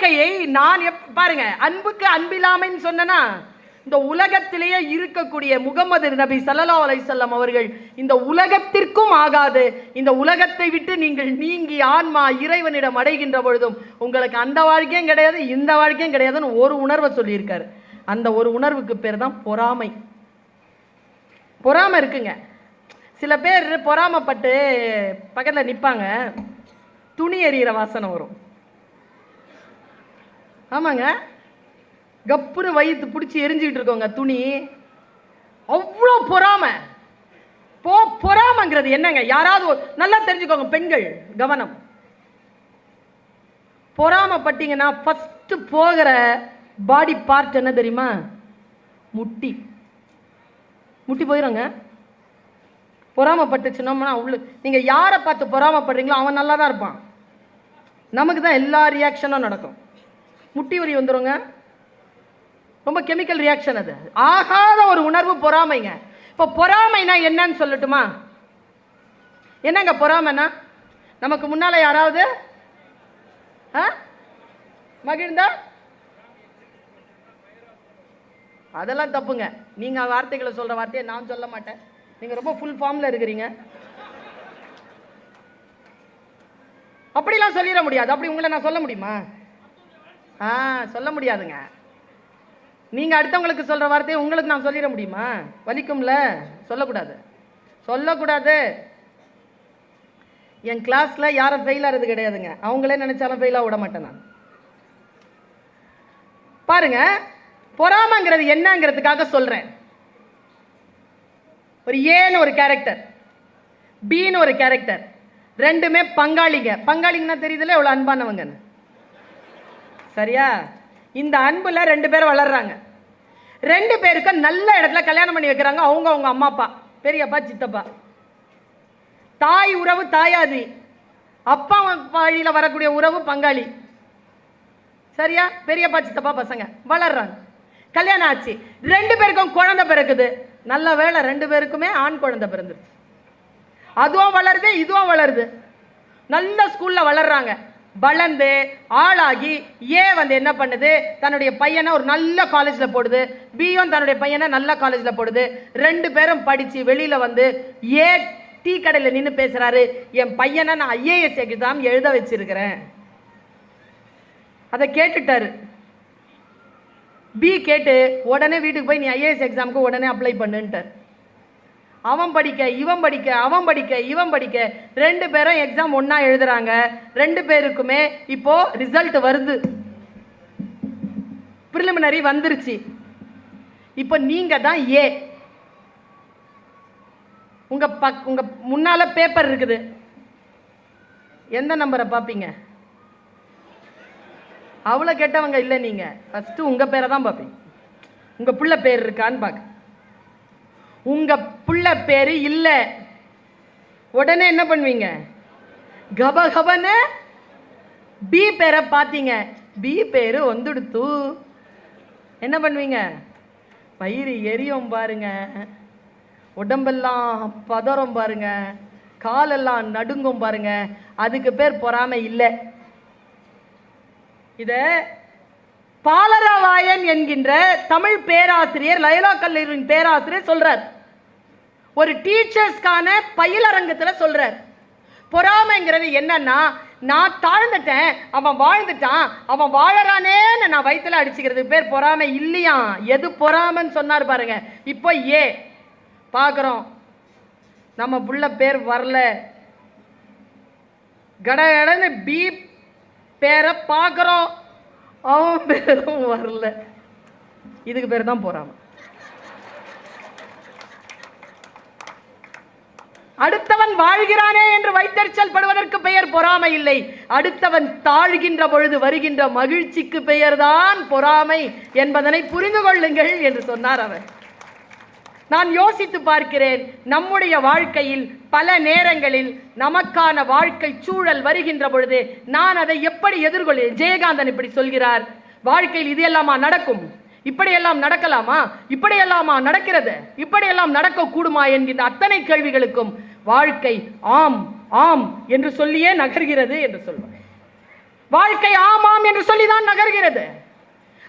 வாழ்க்கையை நான் எப் பாருங்க அன்புக்கு அன்பில்லாமைன்னு சொன்னனா இந்த உலகத்திலேயே இருக்கக்கூடிய முகமது நபி சல்லா அலைஹி அவர்கள் இந்த உலகத்திற்கும் ஆகாது. இந்த உலகத்தை விட்டு நீங்கள் நீங்கி ஆன்மா இறைவனிடம் அடைகின்ற பொழுதும் உங்களுக்கு அந்த வாழ்க்கையும் கிடையாது இந்த வாழ்க்கையும் கிடையாதுன்னு ஒரு உணர்வை சொல்லியிருக்காரு. அந்த ஒரு உணர்வுக்கு பேர் தான் பொறாமை. பொறாமை இருக்குங்க. சில பேர் பொறாமைப்பட்டு பக்கத்தில் நிற்பாங்க துணி எறிகிற வாசனை வரும். ஆமாங்க. கப்புன்னு வயிற்று பிடிச்சி எரிஞ்சுக்கிட்டு இருக்கோங்க துணி. அவ்வளோ பொறாமை. போ பொறாமைங்கிறது என்னங்க? யாராவது நல்லா தெரிஞ்சுக்கோங்க பெண்கள் கவனம். பொறாமைப்பட்டீங்கன்னா ஃபஸ்ட்டு போகிற பாடி பார்ட் என்ன தெரியுமா? முட்டி. முட்டி போயிடுங்க பொறாமைப்பட்டுச்சுனோம்னா உள்ள நீங்கள் யாரை பார்த்து பொறாமப்படுறீங்களோ அவன் நல்லா தான் இருப்பான். நமக்கு தான் எல்லா ரியாக்ஷனும் நடக்கும். முட்டி வரி வந்துருங்க. ரொம்ப கெமிக்கல் ரியாக்ஷன் அது. ஆகாத ஒரு உணர்வு பொறாமைங்க. இப்போ பொறாமைனா என்னன்னு சொல்லட்டுமா? என்னங்க பொறாமைனா? நமக்கு முன்னால் யாராவது? ஆ? மகிழ்ந்தா? அதெல்லாம் தப்புங்க. நீங்கள் வார்த்தைகளை சொல்கிற வார்த்தையை நான் சொல்ல மாட்டேன். நீங்கள் ரொம்ப ஃபுல் ஃபார்மில் இருக்கிறீங்க. அப்படிலாம் சொல்லிட முடியாது. அப்படி உங்களை நான் சொல்ல முடியுமா? ஆ சொல்ல முடியாதுங்க. நீங்கள் அடுத்தவங்களுக்கு சொல்கிற வார்த்தையை உங்களுக்கு நான் சொல்லிட முடியுமா? வலிக்கும்ல? சொல்லக்கூடாது. சொல்லக்கூடாது. என் கிளாஸில் யாரும் ஃபெயில் ஆகிறது கிடையாதுங்க. அவங்களே நினச்சாலும் ஃபெயிலாக விட மாட்டேன் நான். பாருங்க பொறாமைங்கிறது என்னங்கிறதுக்காக சொல்கிறேன் ஒரு ஏன்னு ஒரு கேரக்டர் பின்னு ஒரு கேரக்டர் ரெண்டுமே பங்காளிங்க. பங்காளிங்கன்னா தெரியுதுல எவ்வளோ அன்பானவங்கன்னு. சரியா? இந்த அன்பில் ரெண்டு பேர் வளர்றாங்க. ரெண்டு பேருக்கும் நல்ல இடத்துல கல்யாணம் பண்ணி வைக்கிறாங்க அவங்க அவங்க அம்மா அப்பா. பெரியப்பா சித்தப்பா. தாய் உறவு தாயாதி. அப்பா வழியில் வரக்கூடிய உறவு பங்காளி. சரியா? பெரியப்பா சித்தப்பா பசங்க. வளர்றாங்க. கல்யாணம் ஆச்சு. ரெண்டு பேருக்கும் குழந்தை பிறக்குது. நல்ல வேலை ரெண்டு பேருக்குமே ஆண் குழந்தை பிறந்துருச்சு. அதுவும் வளருது இதுவும் வளருது. நல்ல ஸ்கூலில் வளர்றாங்க. வளர்ந்து ஆளாகி ஏ வந்து என்ன பண்ணுது? தன்னுடைய பையனை ஒரு நல்ல காலேஜில் போடுது. பியும் தன்னுடைய பையனை நல்ல காலேஜில் போடுது. ரெண்டு பேரும் படித்து வெளியில் வந்து ஏ டீ கடையில் நின்று பேசுகிறாரு என் பையனை நான் ஐஏஎஸ் எக்ஸாம் எழுத வச்சிருக்கிறேன். அதை கேட்டுட்டாரு. பி கேட்டு உடனே வீட்டுக்கு போய் நீ ஐஏஎஸ் எக்ஸாமுக்கு உடனே அப்ளை பண்ணுன்ட்டார். அவன் படிக்க இவன் படிக்க அவன் படிக்க இவன் படிக்க. ரெண்டு பேரும் எக்ஸாம் ஒன்றா எழுதுறாங்க. ரெண்டு பேருக்குமே இப்போ ரிசல்ட் வருது. ப்ரிலிமினரி வந்துருச்சு. இப்போ நீங்க தான் ஏ உங்க பக் உங்க முன்னால பேப்பர் இருக்குது. எந்த நம்பரை பார்ப்பீங்க அவ்வளோ கெட்டவங்க இல்லை நீங்கள் ஃபஸ்ட்டு உங்கள் பேரை தான் பார்ப்பீங்க உங்கள் பிள்ளை பேர் இருக்கான்னு பார்க்க உங்கள் புள்ள பேர் இல்லை. உடனே என்ன பண்ணுவீங்க? கப கபனு பி பேரை பார்த்தீங்க. பி பேர் வந்துடுத்து. என்ன பண்ணுவீங்க? பயிர் எரியும் பாருங்க. உடம்பெல்லாம் பதறும் பாருங்க. காலெல்லாம் நடுங்கும் பாருங்க. அதுக்கு பேர் பொறாமை இல்லை. இதை பாலராவாயன் என்கின்ற தமிழ் பேராசிரியர் லயலா கல்லூரியின் பேராசிரியர் சொல்றார். ஒரு டீச்சர்ஸ்க்கான பயிலரங்கத்தில் சொல்றார். பொறாமைங்கிறது என்னன்னா நான் தாழ்ந்துட்டேன் அவன் வாழ்ந்துட்டான் அவன் வாழறானேன்னு நான் வயிற்றுல அடிச்சுக்கிறதுக்கு பேர் பொறாமை இல்லையா? எது பொறாமைன்னு சொன்னார் பாருங்க. இப்போ ஏ பார்க்குறோம் நம்ம புள்ள பேர் வரல. கட கடன்னு பி பேரை பார்க்குறோம் அவன் பேரும் வரல. இதுக்கு பேர் தான் பொறாமை அடுத்தவன் வாழ்கிறானே என்று வைத்தறிச்சல் படுவதற்கு பெயர் பொறாமை இல்லை. அடுத்தவன் தாழ்கின்ற பொழுது வருகின்ற மகிழ்ச்சிக்கு பெயர்தான் பொறாமை என்பதனை புரிந்து கொள்ளுங்கள் என்று சொன்னார் அவர். நான் யோசித்து பார்க்கிறேன் நம்முடைய வாழ்க்கையில் பல நேரங்களில் நமக்கான வாழ்க்கை சூழல் வருகின்ற பொழுது நான் அதை எப்படி எதிர்கொள்ள ஜெயகாந்தன் இப்படி சொல்கிறார். வாழ்க்கையில் இது எல்லாமா நடக்கும்? இப்படியெல்லாம் நடக்கலாமா? இப்படியெல்லாமா நடக்கிறது? இப்படியெல்லாம் நடக்கக்கூடுமா என்கின்ற அத்தனை கேள்விகளுக்கும் வாழ்க்கை ஆம் ஆம் என்று சொல்லியே நகர்கிறது என்று சொல்வார். வாழ்க்கை ஆமாம் என்று சொல்லிதான் நகர்கிறது.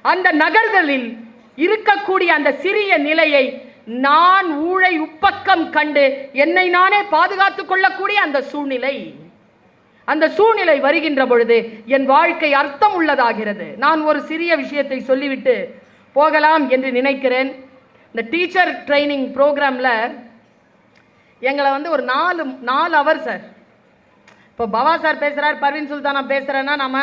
அந்த நகர்தலில் இருக்கக்கூடிய அந்த சிறிய நிலையை நான் ஊழை உப்பக்கம் கண்டு என்னை நானே பாதுகாத்துக் கொள்ளக்கூடிய அந்த சூழ்நிலை. அந்த சூழ்நிலை வருகின்ற பொழுது என் வாழ்க்கை அர்த்தம் உள்ளதாகிறது. நான் ஒரு சிறிய விஷயத்தை சொல்லிவிட்டு போகலாம் என்று நினைக்கிறேன். இந்த டீச்சர் ட்ரைனிங் ப்ரோக்ராமில் எங்களை வந்து ஒரு நாலு நாலு அவர் சார் இப்போ பவா சார் பேசுகிறார் பர்வீன் சுல்தானா பேசுகிறேன்னா நம்ம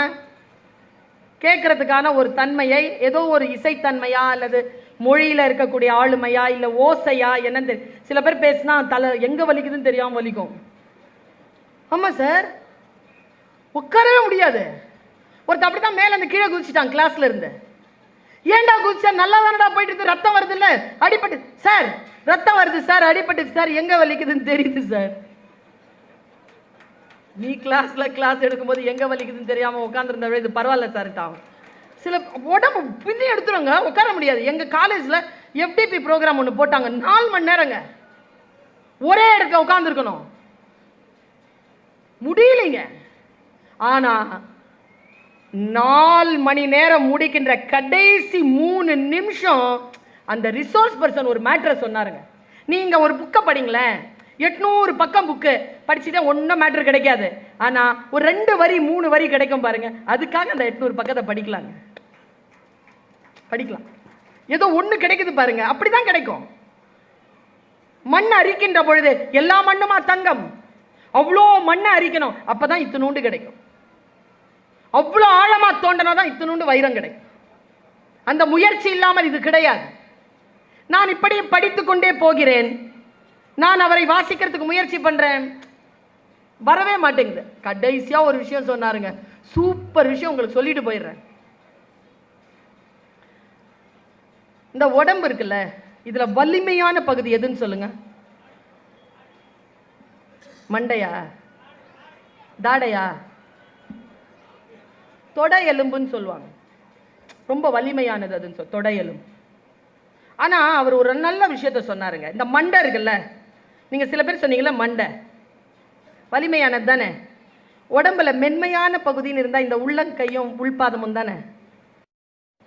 கேட்கறதுக்கான ஒரு தன்மையை ஏதோ ஒரு இசைத்தன்மையா அல்லது மொழியில் இருக்கக்கூடிய ஆளுமையா இல்லை ஓசையா என்னன்னு தெரியும் சில பேர் பேசினா தலை எங்கே வலிக்குதுன்னு தெரியாமல் வலிக்கும். ஆமாம் சார் உட்காரவே முடியாது. ஒருத்தர் அப்படி தான் மேலே அந்த கீழே குதிச்சிட்டான் கிளாஸில் இருந்து. ஏன்டா குதிச்சா? நல்லா தானடா போயிட்டு இருக்கு ரத்தம் வருது இல்லை அடிபட்டு சார் ரத்தம் வருது சார் அடிபட்டு சார் எங்கே வலிக்குதுன்னு தெரியுது சார் நீ கிளாஸில் கிளாஸ் எடுக்கும்போது எங்கே வலிக்குதுன்னு தெரியாமல் உட்காந்துருந்த இது பரவாயில்ல சார் தான் சில உடம்பு பின்னி எடுத்துருங்க உட்கார முடியாது. எங்க காலேஜ்ல எஃப்டிபி ப்ரோக்ராம் ஒன்று போட்டாங்க. நாலு மணி நேரங்க. ஒரே இடத்துல உட்காந்துருக்கணும் முடியலைங்க. ஆனா நாலு மணி நேரம் முடிக்கின்ற கடைசி மூணு நிமிஷம் அந்த ரிசோர்ஸ் பர்சன் ஒரு மேட்ரை சொன்னாருங்க. நீங்க ஒரு புக்கை படிங்களேன். எட்நூறு பக்கம் புக்கு படிச்சுட்டா ஒன்றும் மேட்ரு கிடைக்காது. ஆனா ஒரு ரெண்டு வரி மூணு வரி கிடைக்கும் பாருங்க. அதுக்காக அந்த எட்நூறு பக்கத்தை படிக்கலாங்க. படிக்கலாம். ஏதோ ஒண்ணு கிடைக்குது பாருங்க அப்படிதான் கிடைக்கும். மண் அரிக்கின்ற பொழுது எல்லா மண்ணுமா தங்கம்? அவ்வளோ மண்ணை அரிக்கணும் அப்பதான் இத்தினூண்டு கிடைக்கும். அவ்வளோ ஆழமா தோண்டனா தான் இத்தினூண்டு வைரம் கிடைக்கும். அந்த முயற்சி இல்லாமல் இது கிடையாது. நான் இப்படி படித்து கொண்டே போகிறேன். நான் அவரை வாசிக்கிறதுக்கு முயற்சி பண்றேன். வரவே மாட்டேங்குது. கடைசியா ஒரு விஷயம் சொன்னாருங்க. சூப்பர் விஷயம் உங்களுக்கு சொல்லிட்டு போயிடுறேன். இந்த உடம்பு இருக்குல்ல இதில் வலிமையான பகுதி எதுன்னு சொல்லுங்க. மண்டையா? தாடையா? தொட எலும்புன்னு சொல்லுவாங்க. ரொம்ப வலிமையானது அதுன்னு சொல் தொட எலும்பு. ஆனால் அவர் ஒரு நல்ல விஷயத்த சொன்னாருங்க. இந்த மண்டை இருக்குல்ல நீங்கள் சில பேர் சொன்னீங்கல்ல மண்டை. வலிமையானது தானே? உடம்புல மென்மையான பகுதின்னு இருந்தால் இந்த உள்ளங்கையும் உள்பாதமும் தானே?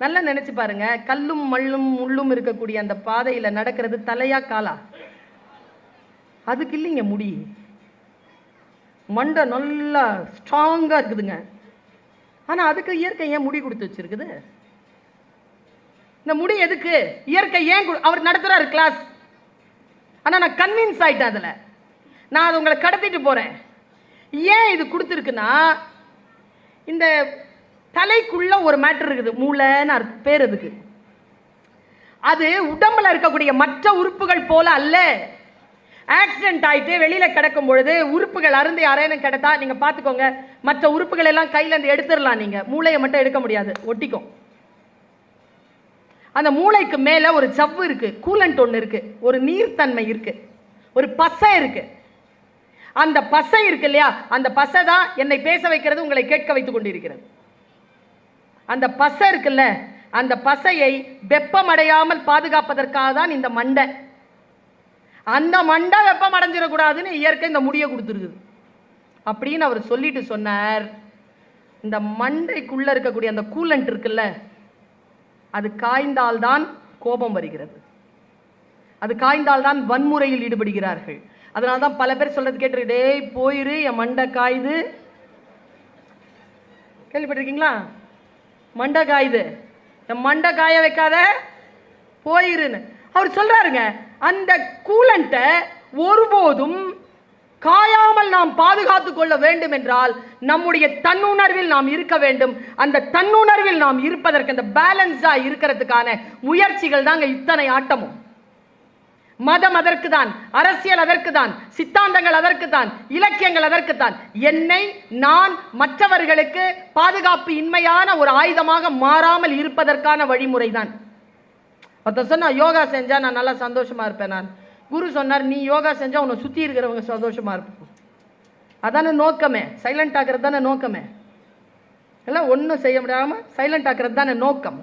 நல்லா நினைச்சு பாருங்க. கல்லும் மல்லும் முள்ளும் இருக்கக்கூடிய அந்த பாதையில நடக்கிறது தலையா காலா? அதுக்கு இல்லைங்க முடி. மண்டை நல்லா ஸ்ட்ராங்கா இருக்குதுங்க. ஆனா அதுக்கு இயற்கை ஏன் முடி கொடுத்து வச்சிருக்குது? இந்த முடி எதுக்கு? இயற்கை ஏன் அவர் நடத்துறாரு கிளாஸ் ஆனா நான் கன்வின்ஸ் ஆயிட்டேன் அதுல. நான் அதை உங்களை கடத்திட்டு போறேன். ஏன் இது கொடுத்துருக்குன்னா இந்த தலைக்குள்ள ஒரு மேட்ரு இருக்குது. மூளைன்னு அர்த்த- பேர் அதுக்கு அது உடம்புல இருக்கக்கூடிய மற்ற உறுப்புகள் போல அல்ல. ஆக்சிடென்ட் ஆயிட்டு வெளியில கிடக்கும் பொழுது உறுப்புகள் அருந்து யாரேனும் கிடத்தா நீங்க பாத்துக்கோங்க. மற்ற உறுப்புகள் எல்லாம் கையில இருந்து எடுத்துடலாம் நீங்க. மூளையை மட்டும் எடுக்க முடியாது. ஒட்டிக்கும். அந்த மூளைக்கு மேல ஒரு ஜவ்வு இருக்கு. கூலண்ட் ஒன்று இருக்கு. ஒரு நீர்த்தன்மை இருக்கு. ஒரு பசை இருக்கு. அந்த பசை இருக்கு இல்லையா? அந்த பசை தான் என்னை பேச வைக்கிறது உங்களை கேட்க வைத்துக் கொண்டிருக்கிறது. அந்த பசை இருக்குல்ல அந்த பசையை வெப்பமடையாமல் பாதுகாப்பதற்காக தான் இந்த மண்டை. அந்த மண்டை வெப்பம் அடைஞ்சிடக்கூடாதுன்னு இயற்கை இந்த முடியை கொடுத்துருக்குது. அப்படின்னு அவர் சொல்லிட்டு சொன்னார். இந்த மண்டைக்குள்ளே இருக்கக்கூடிய அந்த கூலண்ட் இருக்குல்ல அது காய்ந்தால்தான் கோபம் வருகிறது. அது காய்ந்தால்தான் வன்முறையில் ஈடுபடுகிறார்கள். அதனால தான் பல பேர் சொல்றது கேட்டு டேய் போயிரு என் மண்டை காயுது. கேள்விப்பட்டிருக்கீங்களா? மண்டை காயுது என் மண்டை காய வைக்காத போயிருன்னு. அவர் சொல்கிறாருங்க அந்த கூலண்ட்டை ஒருபோதும் காயாமல் நாம் பாதுகாத்து கொள்ள வேண்டும் என்றால் நம்முடைய தன்னுணர்வில் நாம் இருக்க வேண்டும். அந்த தன்னுணர்வில் நாம் இருப்பதற்கு அந்த பேலன்ஸாக இருக்கிறதுக்கான முயற்சிகள் தாங்க இத்தனை ஆட்டமும். மதம் அதற்கு தான் அரசியல் அதற்கு தான் சித்தாந்தங்கள் அதற்கு தான் இலக்கியங்கள் அதற்கு தான் என்னை நான் மற்றவர்களுக்கு பாதுகாப்பு இன்மையான ஒரு ஆயுதமாக மாறாமல் இருப்பதற்கான வழிமுறை தான் ஒருத்தர் சொன்னா யோகா செஞ்சால் நான் நல்லா சந்தோஷமா இருப்பேன் நான். குரு சொன்னார் நீ யோகா செஞ்சால் உன்னை சுற்றி இருக்கிறவங்க சந்தோஷமா இருப்போம் அதான நோக்கமே. சைலண்ட் ஆக்கிறது தானே நோக்கமே. எல்லாம் ஒன்றும் செய்ய முடியாமல் சைலண்ட் ஆக்கிறது தானே நோக்கம்.